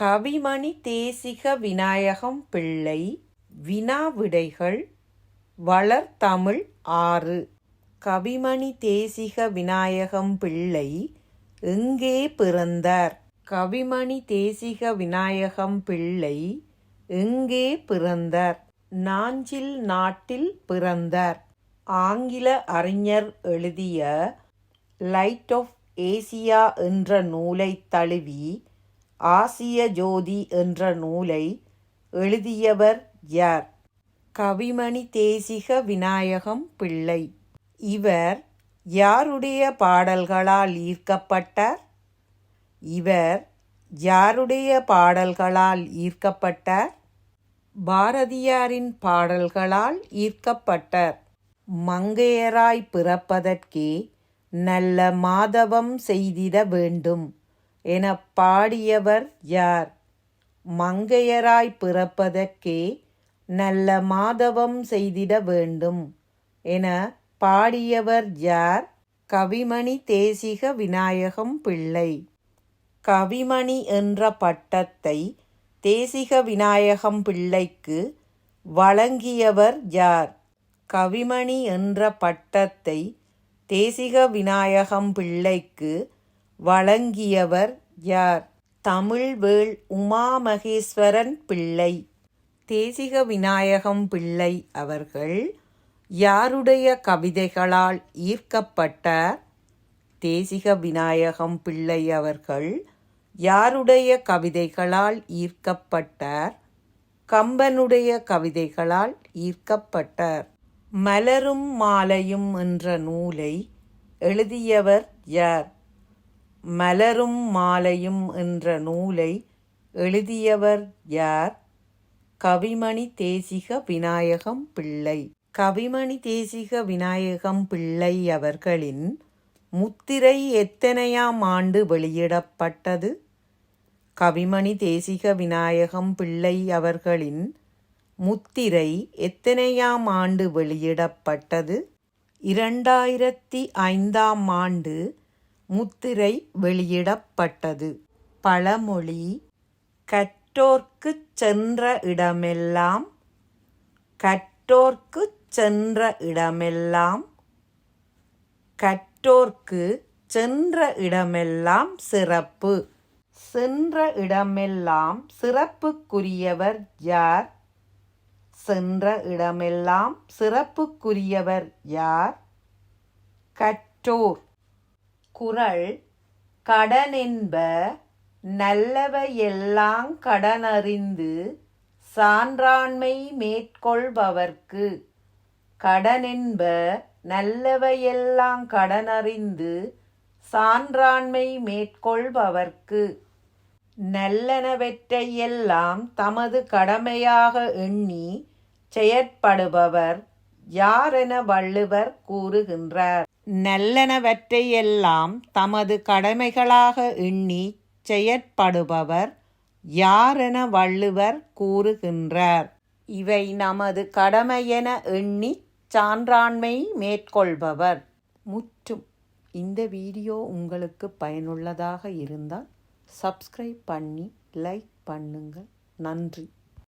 கவிமணி தேசிக விநாயகம் பிள்ளை வினாவிடைகள் வளர்தமிழ் ஆறு. கவிமணி தேசிக விநாயகம் பிள்ளை எங்கே பிறந்தார்? கவிமணி தேசிக விநாயகம் பிள்ளை எங்கே பிறந்தார்? நாஞ்சில் நாட்டில் பிறந்தார். ஆங்கில அறிஞர் எழுதிய லைட் ஆஃப் ஏசியா என்ற நூலை தழுவி ஆசிய ஜோதி என்ற நூலை எழுதியவர் யார்? கவிமணி தேசிக விநாயகம் பிள்ளை. இவர் யாருடைய பாடல்களால் ஈர்க்கப்பட்டார்? இவர் யாருடைய பாடல்களால் ஈர்க்கப்பட்டார்? பாரதியாரின் பாடல்களால் ஈர்க்கப்பட்டார். மங்கையராய் பிறப்பதற்கே நல்ல மாதவம் செய்திட வேண்டும். என பாடியவர் யார்? மங்கையராய் பிறப்பதற்கே நல்ல மாதவம் செய்திட வேண்டும் என பாடியவர் யார்? கவிமணி தேசிக விநாயகம் பிள்ளை. கவிமணி என்ற பட்டத்தை தேசிக விநாயகம் பிள்ளைக்கு வழங்கியவர் யார்? கவிமணி என்ற பட்டத்தை தேசிக விநாயகம் பிள்ளைக்கு வழங்கியவர் யார்? தமிழ்வேள் உமாமகேஸ்வரன் பிள்ளை. தேசிக விநாயகம் பிள்ளை அவர்கள் யாருடைய கவிதைகளால் ஈர்க்கப்பட்டார்? தேசிக விநாயகம் பிள்ளை அவர்கள் யாருடைய கவிதைகளால் ஈர்க்கப்பட்டார்? கம்பனுடைய கவிதைகளால் ஈர்க்கப்பட்டார். மலரும் மாலையும் என்ற நூலை எழுதியவர் யார்? மலரும் மாலையும் என்ற நூலை எழுதியவர் யார்? கவிமணி தேசிக விநாயகம் பிள்ளை. கவிமணி தேசிக விநாயகம் பிள்ளை அவர்களின் முத்திரை எத்தனையாம் ஆண்டு வெளியிடப்பட்டது? கவிமணி தேசிக விநாயகம் பிள்ளை அவர்களின் முத்திரை எத்தனையாம் ஆண்டு வெளியிடப்பட்டது? இரண்டாயிரத்தி ஐந்தாம் ஆண்டு முத்திரை வெளியிடப்பட்டது. பழமொழி கற்றோர்க்குச் சென்ற இடமெல்லாம் கற்றோர்க்குச் சென்ற இடமெல்லாம் கற்றோர்க்கு சென்ற இடமெல்லாம் சிறப்பு. சென்ற இடமெல்லாம் சிறப்புக்குரியவர் யார்? சென்ற இடமெல்லாம் சிறப்புக்குரியவர் யார்? கற்றோர். குறள் கடனென்ப நல்லவையெல்லாங் கடனறிந்து சான்றாண்மை மேற்கொள்பவர்க்கு. கடனென்ப நல்லவையெல்லாம் கடனறிந்து சான்றாண்மை மேற்கொள்பவர்க்கு. நல்லனவற்றையெல்லாம் தமது கடமையாக எண்ணி செயற்படுபவர் யாரென வள்ளுவர் கூறுகின்றார். நல்லனவற்றையெல்லாம் தமது கடமைகளாக எண்ணி செயற்படுபவர் யாரென வள்ளுவர் கூறுகின்றார். இவை நமது கடமையென எண்ணி சான்றாண்மை மேற்கொள்பவர். முற்றும் இந்த வீடியோ உங்களுக்கு பயனுள்ளதாக இருந்தால் சப்ஸ்கிரைப் பண்ணி லைக் பண்ணுங்கள். நன்றி.